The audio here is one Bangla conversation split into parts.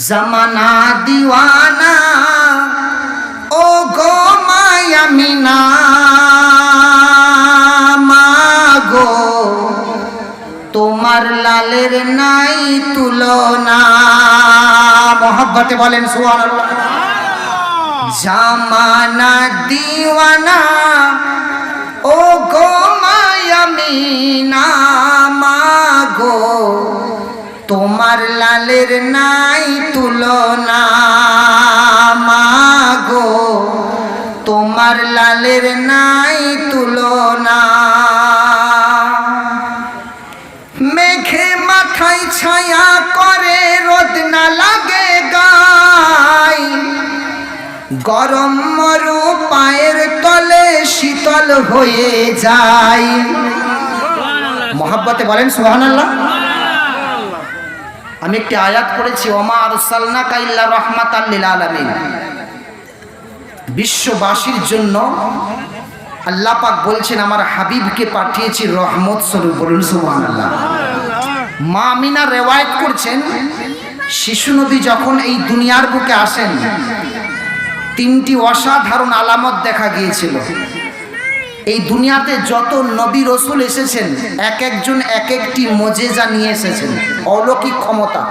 জামানা দিওয়ানা ও গো মায়ামিনা মাগো তোমার লালের নাই তুলনা মহব্বতে বলেন সুবহানাল্লাহ জামানা দিওয়ানা ও গো মায়ামিনা মাগো তোমার লালের নাই তুলনা মাগো তোমার লালের নাই তুলনা। মেঘে মাথায় ছায়া করে, রোদ না লাগে গায় গরম মরু পায়ের তলে শীতল হয়ে যায়। মহাব্বতে বলেন সুবহানাল্লাহ। আমি একটি আয়াত করেছি ওমা আরসালনা কাইল্লা রহমাতাল লিল আলামিন। বিশ্ববাসীর জন্য আল্লাহ পাক বলছেন, আমার হাবিবকে পাঠিয়েছি রহমত স্বরূপ। বলুন, সুবহানাল্লাহ। মা আমিনা রেওয়ায়ত করছেন, শিশু নবী যখন এই দুনিয়ার বুকে আসেন, তিনটি অসাধারণ আলামত দেখা গিয়েছিল। এই দুনিয়াতে যত নবী রসুল এসেছেন এক একজন এক একটি মজেজা নিয়ে এসেছেন অলৌকিক ক্ষমতা।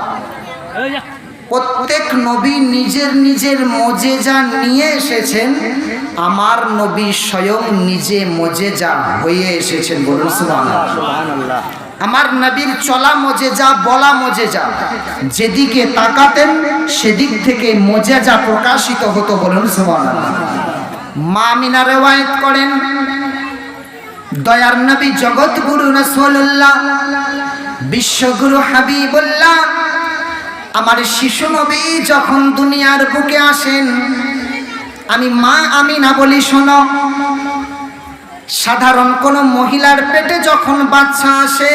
প্রত্যেক নবী নিজের নিজের মজেজা নিয়ে এসেছেন আমার নবী স্বয়ং নিজে মজেজা হয়ে এসেছেন বলুন আমার নবীর চলা মজেজা বলা মজেজা যেদিকে তাকাতেন সেদিক থেকে মজেজা প্রকাশিত হতো বলুন সুবহানাল্লাহ। মা রেওয়ায়েত করেন, দয়ার নবী জগৎ গুরু রাসূলুল্লাহ, বিশ্বগুরু হাবিবুল্লাহ, আমার শিশু নবী যখন দুনিয়ার বুকে আসেন, আমি মা আমি না বলি, শোনো, সাধারণ কোনো মহিলার পেটে যখন বাচ্চা আসে,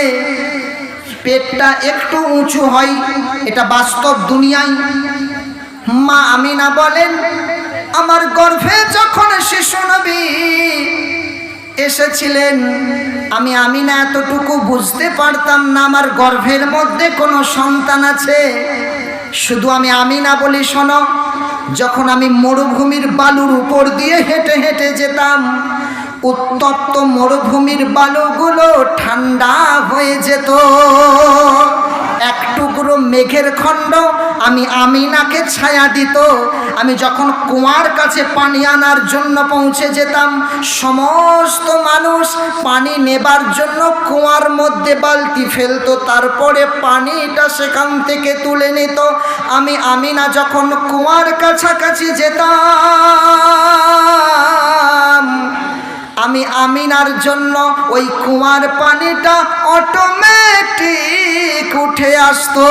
পেটটা একটু উঁচু হয়, এটা বাস্তব দুনিয়ায়। মা আমিনা বলেন, আমার গর্ভে এসেছিলেন। আমি আমি না এতটুকু বুঝতে পারতাম না, আমার গর্ভের মধ্যে কোনো সন্তান আছে। শুধু আমি আমি না বলি, শোনো, যখন আমি মরুভূমির বালুর উপর দিয়ে হেঁটে হেঁটে যেতাম, উত্তপ্ত মরুভূমির বালুগুলো ঠান্ডা হয়ে যেত। এক টুকরো মেঘের খণ্ড আমি আমিনাকে ছায়া দিত। আমি যখন কুয়ার কাছে পানি আনার জন্য পৌঁছে যেতাম, সমস্ত মানুষ পানি নেবার জন্য কুয়ার মধ্যে বালতি ফেলতো, তারপরে পানিটা সেখান থেকে তুলে নিত। আমি আমিনা যখন কুয়ার কাছাকাছি যেতাম আমি আমিনার জন্য ওই কুয়ার পানিটা অটোমেটিক উঠে আসতো।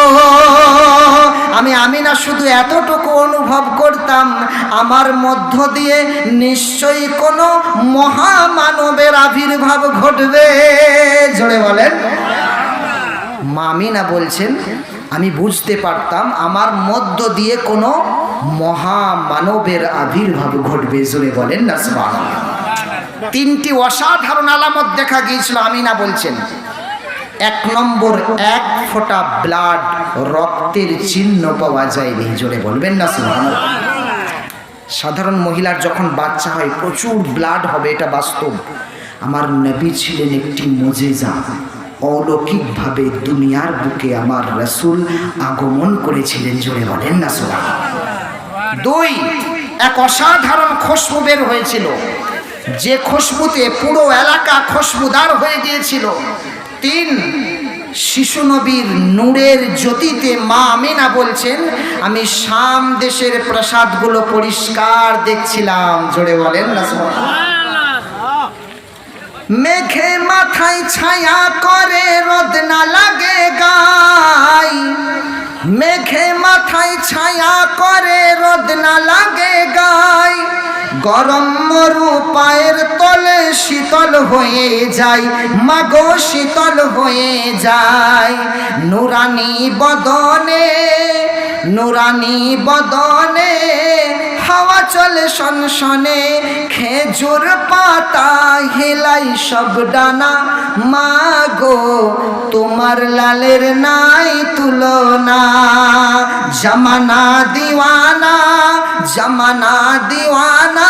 আমি আমিনা শুধু এতটুকু অনুভব করতাম, আমার মধ্য দিয়ে নিশ্চয়ই কোনো মহামানবের আবির্ভাব ঘটবে। জোরে বলেন। মামিনা বলছেন, আমি বুঝতে পারতাম আমার মধ্য দিয়ে কোনো মহামানবের আবির্ভাব ঘটবে। জোরে বলেন না তিনটি অসাধারণ আলামত দেখা গিয়েছিল, আমিনা বলছেন। এক নম্বর, এক ফোঁটা ব্লাড রক্তের চিহ্ন পাওয়া যায়নি, জোরে বলবেন না সাধারণ মহিলার যখন বাচ্চা হয়, প্রচুর ব্লাড হবে, এটা বাস্তব। আমার নবী ছিলেন একটি মজেজা। অলৌকিকভাবে দুনিয়ার বুকে আমার রসুল আগমন করেছিলেন, জোরে বলেন না, সুবহানাল্লাহ। দুই, এক অসাধারণ খুশবু বের হয়েছিল। যে খুশবুতে পুরো এলাকা খুশবুদার হয়ে গিয়েছিল। তিন, শিশু নবীর নূরের জ্যোতিতে মা আমিনা বলছেন, আমি শাম দেশের প্রসাদগুলো পরিষ্কার দেখছিলাম। জোরে বলেন মেঘে মাথায় ছায়া করে, রোদ না লাগে গায় মেঘে মাথায় ছায়া করে, রোদ না লাগে গায় গরম মরু পায়ের তলে শীতল হয়ে যায়, মাগো শীতল হয়ে যায়। নুরানি বদনে নুরানি বদনে হাওয়া চলে শনশনে খেজুর পাতা হেলাই সব ডানা। মাগো, তোমার লালের নাই তুলনা। জামানা দিওয়ানা জামানা দিওয়ানা।